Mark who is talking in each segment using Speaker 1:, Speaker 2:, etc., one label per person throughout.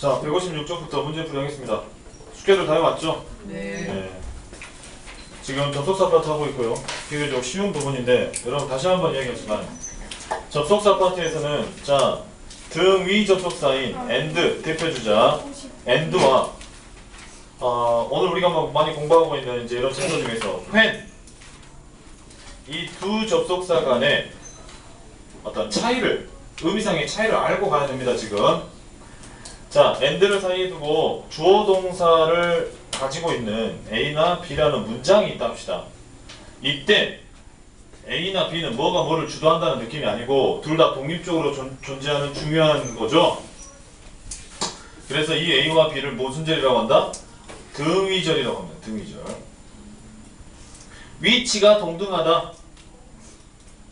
Speaker 1: 자, 156쪽부터 문제 풀이하겠습니다. 숙제들 다 해왔죠?
Speaker 2: 네.
Speaker 1: 지금 접속사 파트 하고 있고요. 비교적 쉬운 부분인데 여러분 다시 한번 이야기하지만 접속사 파트에서는 자 등위 접속사인 and 대표 주자 and와 어, 오늘 우리가 막 많이 공부하고 있는 이제 이런 순서 중에서 when 이 두 접속사 간의 어떤 차이를 의미상의 차이를 알고 가야 됩니다 지금 자 and를 사이에 두고 주어 동사를 가지고 있는 A나 B라는 문장이 있다 합시다 이때 A나 B는 뭐가 뭐를 주도한다는 느낌이 아니고 둘 다 독립적으로 존, 존재하는 중요한 거죠 그래서 이 A와 B를 무슨 절이라고 한다? 등위절이라고 합니다. 등위절. 위치가 동등하다.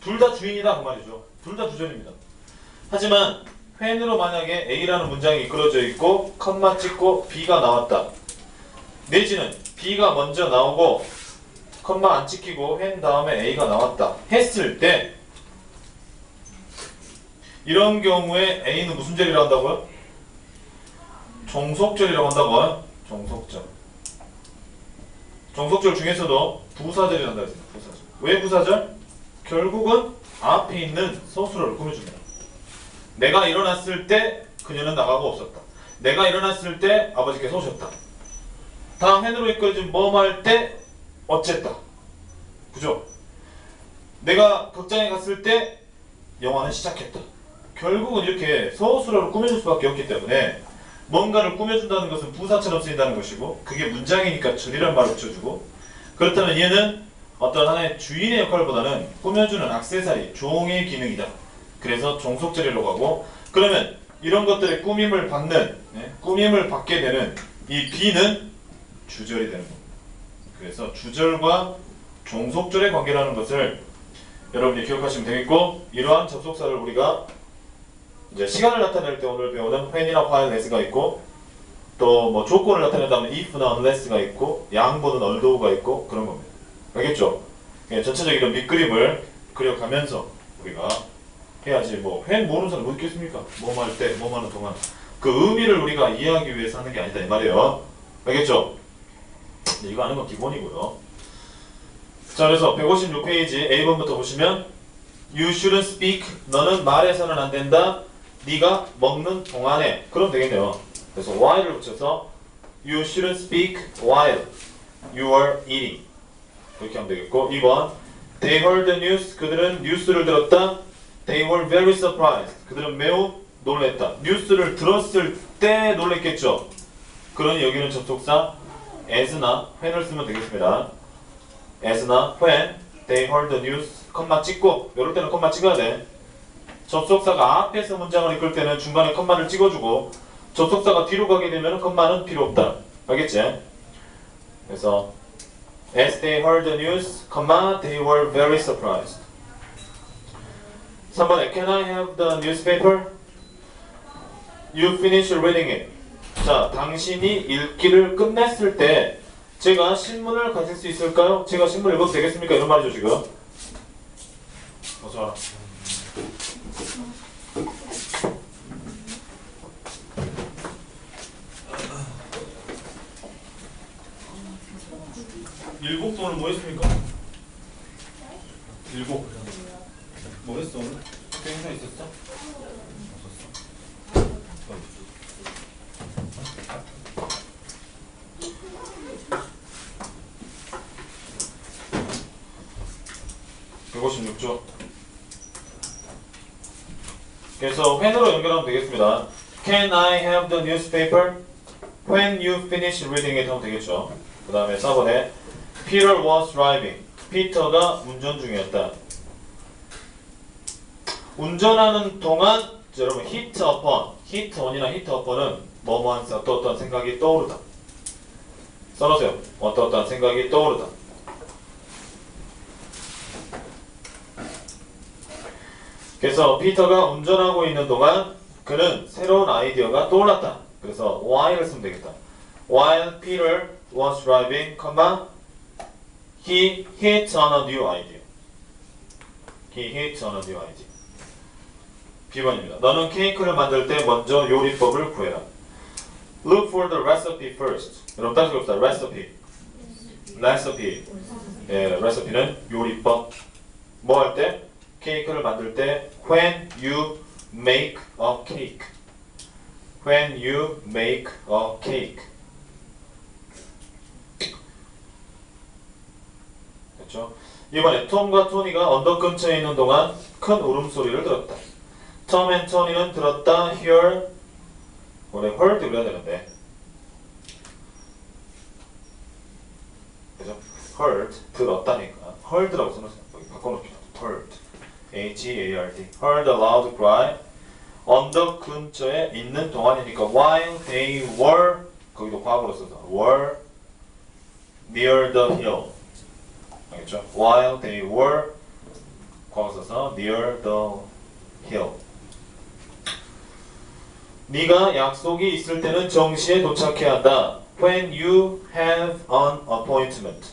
Speaker 1: 둘 다 주인이다 그 말이죠. 둘 다 주절입니다. 하지만 when으로 만약에 A라는 문장이 이끌어져 있고 컴마 찍고 B가 나왔다. 내지는 B가 먼저 나오고 컴마 안 찍히고 when 다음에 A가 나왔다. 했을 때 이런 경우에 A는 무슨 절이라고 한다고요? 종속절이라고 한다고요? 종속절. 종속절 중에서도 부사절이 한다 했습니다. 부사절. 왜 부사절? 결국은 앞에 있는 서술어를 꾸며줍니다. 내가 일어났을 때 그녀는 나가고 없었다. 내가 일어났을 때 아버지께서 오셨다. 다음 해으로 이끌어진 뭐할 때 어쨌다. 그죠? 내가 극장에 갔을 때 영화는 시작했다. 결국은 이렇게 서술어를 꾸며줄 수밖에 없기 때문에 뭔가를 꾸며준다는 것은 부사처럼 쓰인다는 것이고 그게 문장이니까 절이란 말을 붙여주고 그렇다면 얘는 어떤 하나의 주인의 역할보다는 꾸며주는 악세사리, 종의 기능이다. 그래서 종속절이라고 하고 그러면 이런 것들의 꾸밈을 받는 네, 꾸밈을 받게 되는 이 B는 주절이 되는 겁니다. 그래서 주절과 종속절의 관계라는 것을 여러분이 기억하시면 되겠고 이러한 접속사를 우리가 이제 시간을 나타낼 때 오늘 배우는 when이나 while, as가 있고 또 뭐 조건을 나타낸다면 if나 unless가 있고 양보는 although가 있고 그런 겁니다. 알겠죠? 예, 전체적인 이런 밑그림을 그려가면서 우리가 해야지 뭐 when 모르는 사람 못 있겠습니까? 뭐뭐 할 때, 뭐뭐 하는 동안 그 의미를 우리가 이해하기 위해서 하는 게 아니다 이 말이에요. 알겠죠? 네, 이거 아는 건 기본이고요. 자 그래서 156페이지 A번부터 보시면 You shouldn't speak. 너는 말해서는 안 된다. 네가 먹는 동안에 그럼 되겠네요. 그래서 while을 붙여서 you shouldn't speak while you are eating 이렇게 하면 되겠고 2번 they heard the news 그들은 뉴스를 들었다. They were very surprised 그들은 매우 놀랬다. 뉴스를 들었을 때 놀랬겠죠. 그러니 여기는 접속사 as나 when을 쓰면 되겠습니다. as나 when they heard the news 컴마 찍고 이럴 때는 컴마 찍어야 돼. 접속사가 앞에서 문장을 이끌 때는 중간에 컴마를 찍어주고 접속사가 뒤로 가게 되면 컴마는 필요 없다. 알겠지? 그래서 As they heard the news, comma, they were very surprised. 3번에 Can I have the newspaper? You finish reading it. 자, 당신이 읽기를 끝냈을 때 제가 신문을 가질 수 있을까요? 제가 신문 읽어도 되겠습니까? 이런 말이죠 지금. 어서 와라. 일곱 오늘 뭐 했습니까? 일곱. 뭐 했어 오늘? 학교 행사 있었어? 없었어. 156조. 그래서 when으로 연결하면 되겠습니다. Can I have the newspaper? When you finish reading it 하면 되겠죠. 그 다음에 4번에 Peter was driving. 피터가 운전 중이었다. 운전하는 동안 자, 여러분 hit upon, hit on이나 hit upon은 뭐뭐한 어떠어떠한 생각이 떠오르다. 써놓으세요. 어떠어떠한 생각이 떠오르다. 그래서 피터가 운전하고 있는 동안 그는 새로운 아이디어가 떠올랐다. 그래서 while을 쓰면 되겠다. While Peter was driving, comma, he hit on a new idea. He hit on a new idea. B번입니다. 너는 케이크를 만들 때 먼저 요리법을 구해라. Look for the recipe first. 여러분 따라서 봅시다. recipe. recipe. 예, recipe는 요리법. 뭐 할 때? 케이크를 만들 때 when you make a cake. when you make a cake. 됐죠? 이번에 톰과 토니가 언덕 근처에 있는 동안 큰 울음소리를 들었다. 톰 앤 토니는 들었다. hear 원래 heard 그래야 되는데 그죠? heard 들었다니까 heard라고 써놓으세요. heard H-E-A-R-D heard a loud cry 언덕 근처에 있는 동안이니까 while they were 거기도 과거로 써서 were near the hill 알겠죠? while they were 과거 써서 near the hill 네가 약속이 있을 때는 정시에 도착해야 한다. When you have an appointment.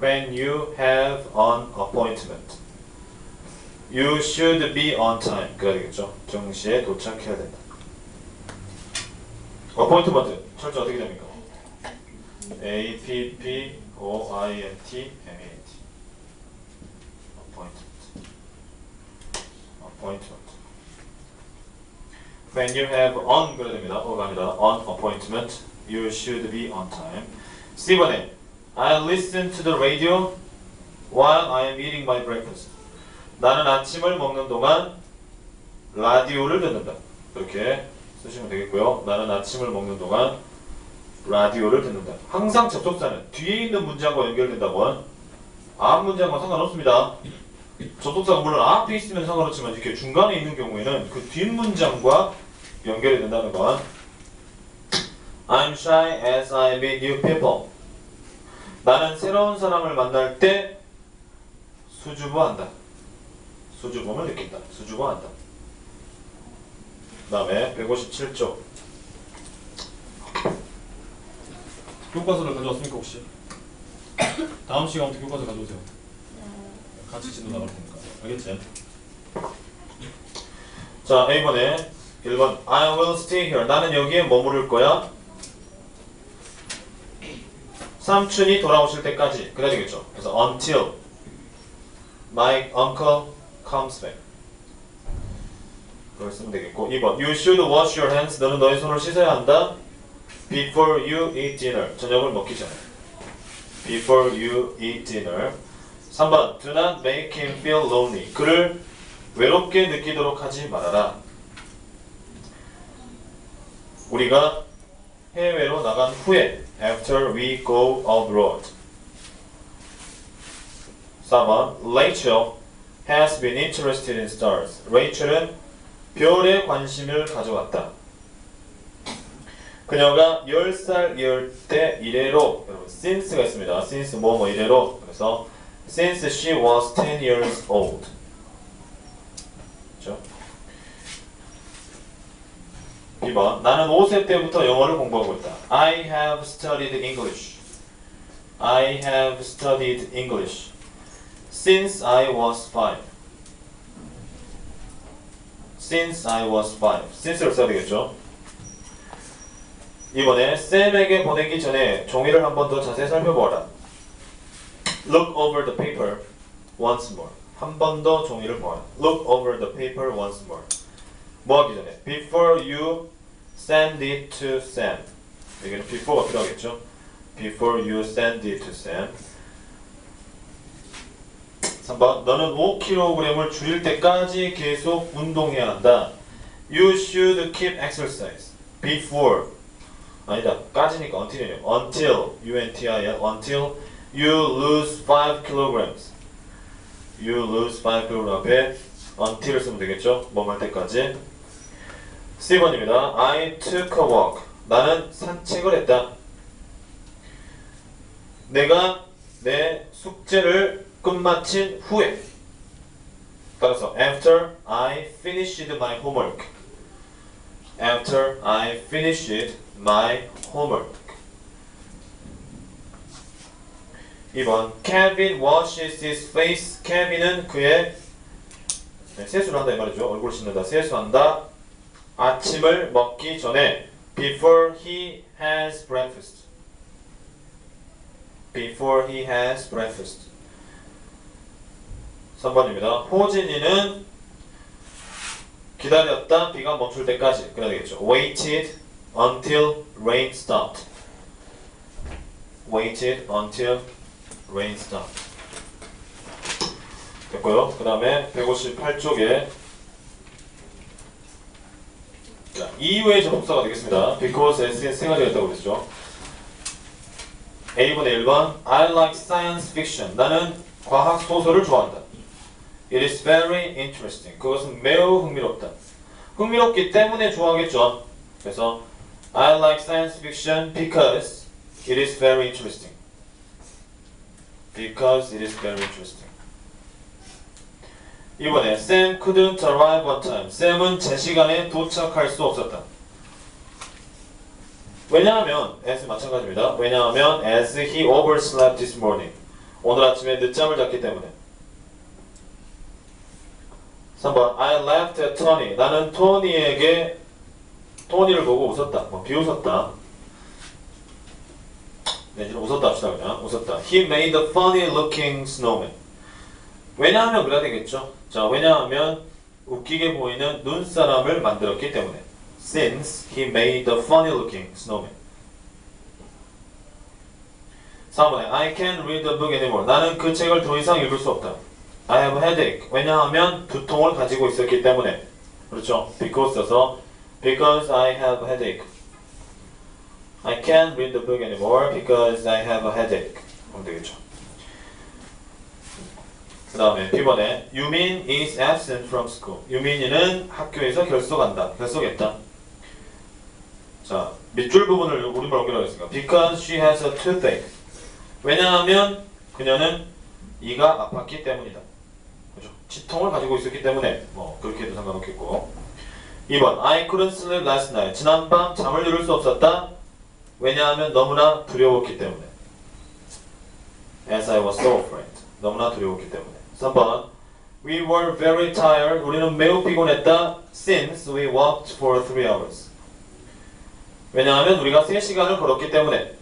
Speaker 1: When you have an appointment. You should be on time. 그래야 되겠죠? 정시에 도착해야 된다. appointment. 철자 어떻게 됩니까? A P P O I N T M A N T. appointment. appointment. When you have on 그래야 됩니다. 어가 아니라 on appointment, you should be on time. C번에 I listen to the radio while I am eating my breakfast. 나는 아침을 먹는 동안 라디오를 듣는다. 그렇게 쓰시면 되겠고요. 나는 아침을 먹는 동안 라디오를 듣는다. 항상 접속사는 뒤에 있는 문장과 연결된다고 앞 문장과 상관없습니다. 접속사가 물론 앞에 있으면 상관없지만 이렇게 중간에 있는 경우에는 그 뒷문장과 연결이 된다는 건 I'm shy as I meet new people. 나는 새로운 사람을 만날 때 수줍어한다. 수줍음을 느낀다. 수줍어한다. 그 다음에 157쪽
Speaker 2: 교과서를 가져왔습니까 혹시? 다음 시간부터 교과서 가져오세요. 같이 진도 나갈 테니까. 알겠지?
Speaker 1: 자 A번에 1번 I will stay here. 나는 여기에 머무를 거야. 삼촌이 돌아오실 때까지 그래야 되겠죠. 그래서 until my uncle comes back. 그걸 쓰면 되겠고 2번 You should wash your hands. 너는 너의 손을 씻어야 한다. Before you eat dinner. 저녁을 먹기 전에. Before you eat dinner. 3번 Do not make him feel lonely. 그를 외롭게 느끼도록 하지 말아라. 우리가 해외로 나간 후에 after we go abroad. 4번 Rachel has been interested in stars. 레이첼은 별에 관심을 가져왔다. 그녀가 10살이을 때 이래로 여러분 since가 있습니다. since 뭐뭐 이래로 그래서 since she was 10 years old. 그렇죠? 2번 나는 5세 때부터 영어를 공부하고 있다. I have studied English. I have studied English since I was 5. Since I was 5. since를 써야 되겠죠? 이번에 쌤에게 보내기 전에 종이를 한 번 더 자세히 살펴보아라. Look over the paper once more. 한 번 더 종이를 보아라. Look over the paper once more. 뭐 하기 전에? Before you send it to Sam. 여기는 before가 필요하겠죠? Before you send it to Sam. 3번 너는 5kg을 줄일 때까지 계속 운동해야 한다. You should keep exercise before 아니다 까지니까 until이네요. Until U-N-T-I-L until you lose 5 kilograms. You lose 5 kg 앞에 until을 쓰면 되겠죠? 뭐할 때까지. C번입니다. I took a walk. 나는 산책을 했다. 내가 내 숙제를 끝마친 후에 따라서 after I finished my homework after I finished my homework 2번 Kevin washes his face 케빈은 그의 네, 세수를 한다 이 말이죠 얼굴 씻는다 세수한다 아침을 먹기 전에 before he has breakfast. Before he has breakfast. 3번입니다. 호진이는 기다렸다 비가 멈출 때까지 그래야 되겠죠. Waited until rain stopped. Waited until rain stopped. 됐고요. 그 다음에 158쪽에 자, 이후의 접속사가 되겠습니다. Because S에 세 가지가 있다고 그랬죠. A분의 1번 I like science fiction. 나는 과학 소설을 좋아한다. It is very interesting. 그것은 매우 흥미롭다. 흥미롭기 때문에 좋아하겠죠. 그래서 I like science fiction because it is very interesting. Because it is very interesting. 이번에 Sam couldn't arrive on time. 샘은 제 시간에 도착할 수 없었다. 왜냐하면 as 마찬가지입니다. 왜냐하면 as he overslept this morning. 오늘 아침에 늦잠을 잤기 때문에. 3번 I laughed at Tony. 나는 토니에게 토니를 보고 웃었다. 뭐 비웃었다. 내지는 웃었다 합시다 그냥. 웃었다. He made a funny looking snowman. 왜냐하면 그래야 되겠죠. 자, 왜냐하면 웃기게 보이는 눈사람을 만들었기 때문에. Since he made a funny looking snowman. 3번에 I can't read the book anymore. 나는 그 책을 더 이상 읽을 수 없다. I have a headache. 왜냐하면 두통을 가지고 있었기 때문에. 그렇죠. because 써서 because I have a headache. I can't read the book anymore because I have a headache. 그럼 되겠죠. 그 다음에 B번에 유민 is absent from school. 유민이는 학교에서 결석한다. 결석했다. 자, 밑줄 부분을 우리말 옮기라고 했으니까 because she has a toothache. 왜냐하면 그녀는 이가 아팠기 때문이다. 치통을 가지고 있었기 때문에 뭐 그렇게 해도 상관없겠고 2번 I couldn't sleep last night. 지난밤 잠을 이룰 수 없었다. 왜냐하면 너무나 두려웠기 때문에. As I was so afraid. 너무나 두려웠기 때문에. 3번 We were very tired. 우리는 매우 피곤했다. Since we walked for three hours. 왜냐하면 우리가 3시간을 걸었기 때문에.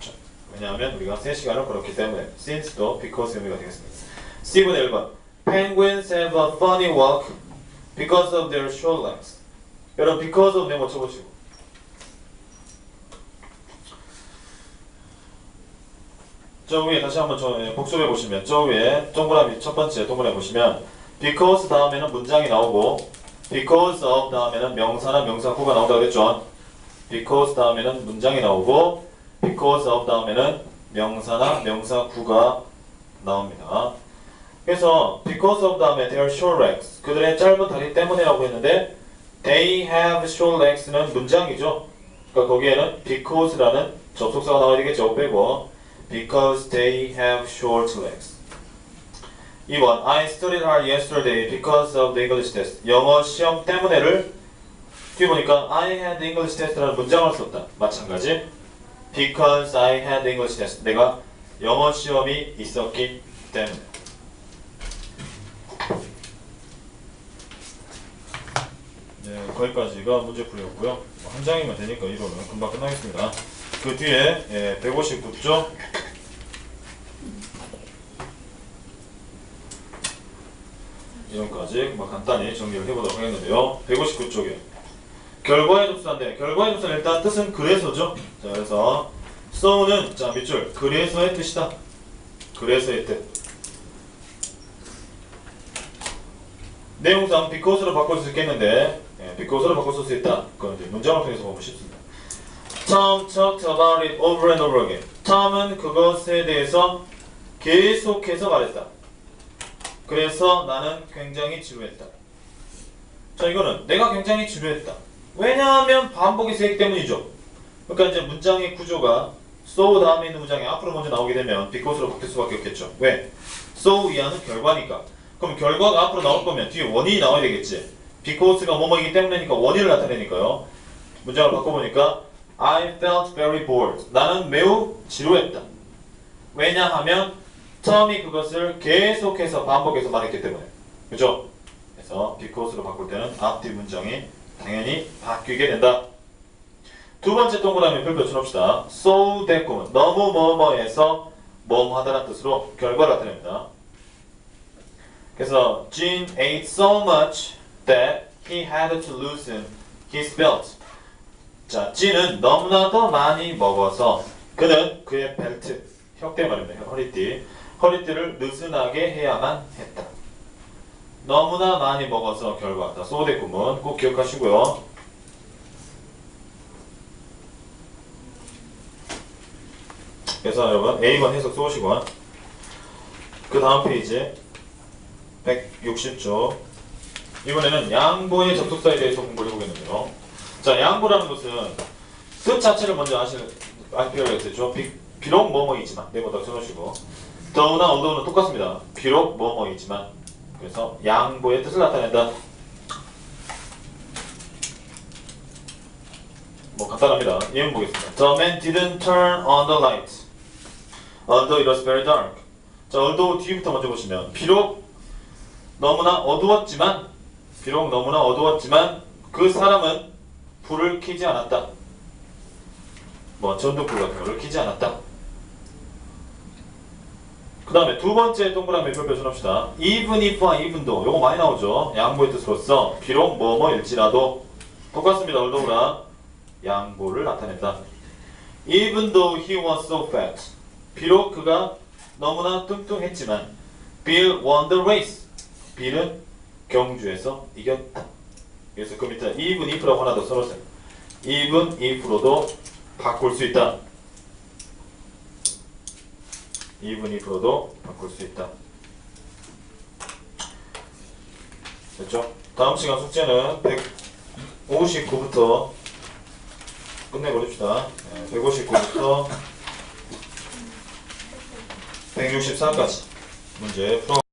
Speaker 1: 자, 왜냐하면 우리가 3시간을 걸었기 때문에. Since도 because 의미가 되겠습니다. C분의 1번 Penguins have a funny walk because of their short legs. 여러분 because of 네모 쳐보시고. 저 위에 다시 한번 저 예, 복습해 보시면 저 위에 동그라미 첫 번째 동그라미 보시면 because 다음에는 문장이 나오고 because of 다음에는 명사나 명사구가 나온다 그랬죠. because 다음에는 문장이 나오고 because of 다음에는 명사나 명사구가 나옵니다. 그래서 because of 다음에 their short legs 그들의 짧은 다리 때문에라고 했는데 they have short legs는 문장이죠. 그러니까 거기에는 because라는 접속사가 나와야 되겠죠. 빼고 because they have short legs. 2번 I studied hard yesterday because of the English test. 영어 시험 때문에를 뒤에 보니까 I had English test라는 문장을 썼다. 마찬가지. Because I had English test. 내가 영어 시험이 있었기 때문에. 네, 거기까지가 문제 풀이였고요. 뭐 한 장이면 되니까 이거는 금방 끝나겠습니다. 그 뒤에 예, 159쪽 이런까지 뭐 간단히 정리를 해보도록 하겠는데요. 159쪽에 결과의 접수인데 결과의 접수는 일단 뜻은 그래서죠. 자 그래서 so는 자 밑줄 그래서의 뜻이다. 그래서의 뜻. 내용상 because로 바꿀 수 있겠는데 예, because로 바꿀 수 있다. 그건 이제 문장을 통해서 보면 쉽습니다. Tom talked about it over and over again. 톰은 그것에 대해서 계속해서 말했다. 그래서 나는 굉장히 지루했다. 자, 이거는 내가 굉장히 지루했다. 왜냐하면 반복이 세기 때문이죠. 그러니까 이제 문장의 구조가 so 다음에 있는 문장이 앞으로 먼저 나오게 되면 because로 바뀔 수밖에 없겠죠. 왜? so 이하는 결과니까. 그럼 결과가 앞으로 나올 거면 뒤에 원인이 나와야 되겠지. Because가 뭐뭐이기 때문이니까 원인을 나타내니까요. 문장을 바꿔보니까 I felt very bored. 나는 매우 지루했다. 왜냐하면 톰이 그것을 계속해서 반복해서 말했기 때문에. 그죠? 그래서 because로 바꿀 때는 앞뒤 문장이 당연히 바뀌게 된다. 두 번째 동그라미 별표 쳐놓읍시다. so 됐고 너무 뭐뭐해서 뭐뭐 하다는 뜻으로 결과를 나타냅니다. 그래서 Gene ate so much that he had to loosen his belt. 자, Gene은 너무나도 많이 먹어서 그는 그의 벨트, 혁대 말입니다. 허리띠, 허리띠를 느슨하게 해야만 했다. 너무나 많이 먹어서 결과다. 소대 구문 꼭 기억하시고요. 그래서 여러분 A번 해석 쏘시고 그 다음 페이지 160쪽 이번에는 양보의 접속사에 대해서 공부를 해보겠는데요. 자, 양보라는 것은 뜻 자체를 먼저 아시는 알 필요가 있겠죠. 비, 비록 뭐뭐이지만 네모다 써놓으시고 더우나 어두우는 똑같습니다. 비록 뭐뭐이지만 그래서 양보의 뜻을 나타낸다. 뭐 간단합니다. 예문 보겠습니다. The man didn't turn on the light although it was very dark. 자, although 뒤부터 먼저 보시면 비록 너무나 어두웠지만 비록 너무나 어두웠지만 그 사람은 불을 켜지 않았다. 뭐 전등불 같은 거를 켜지 않았다. 그 다음에 두 번째 동그라미 별표 쳐놓읍시다. even if와 even though 요거 많이 나오죠. 양보의 뜻으로서 비록 뭐뭐일지라도 똑같습니다. 얼도우라 양보를 나타낸다. even though he was so fat 비록 그가 너무나 뚱뚱했지만 Bill won the race 빌은 경주에서 이겼다. 그래서 그 밑에 even if라고 하나 더 써놓으세요. even if로도 바꿀 수 있다. even if로도 바꿀 수 있다. 됐죠? 다음 시간 숙제는 159부터 끝내버립시다. 159부터 164까지 문제 풀어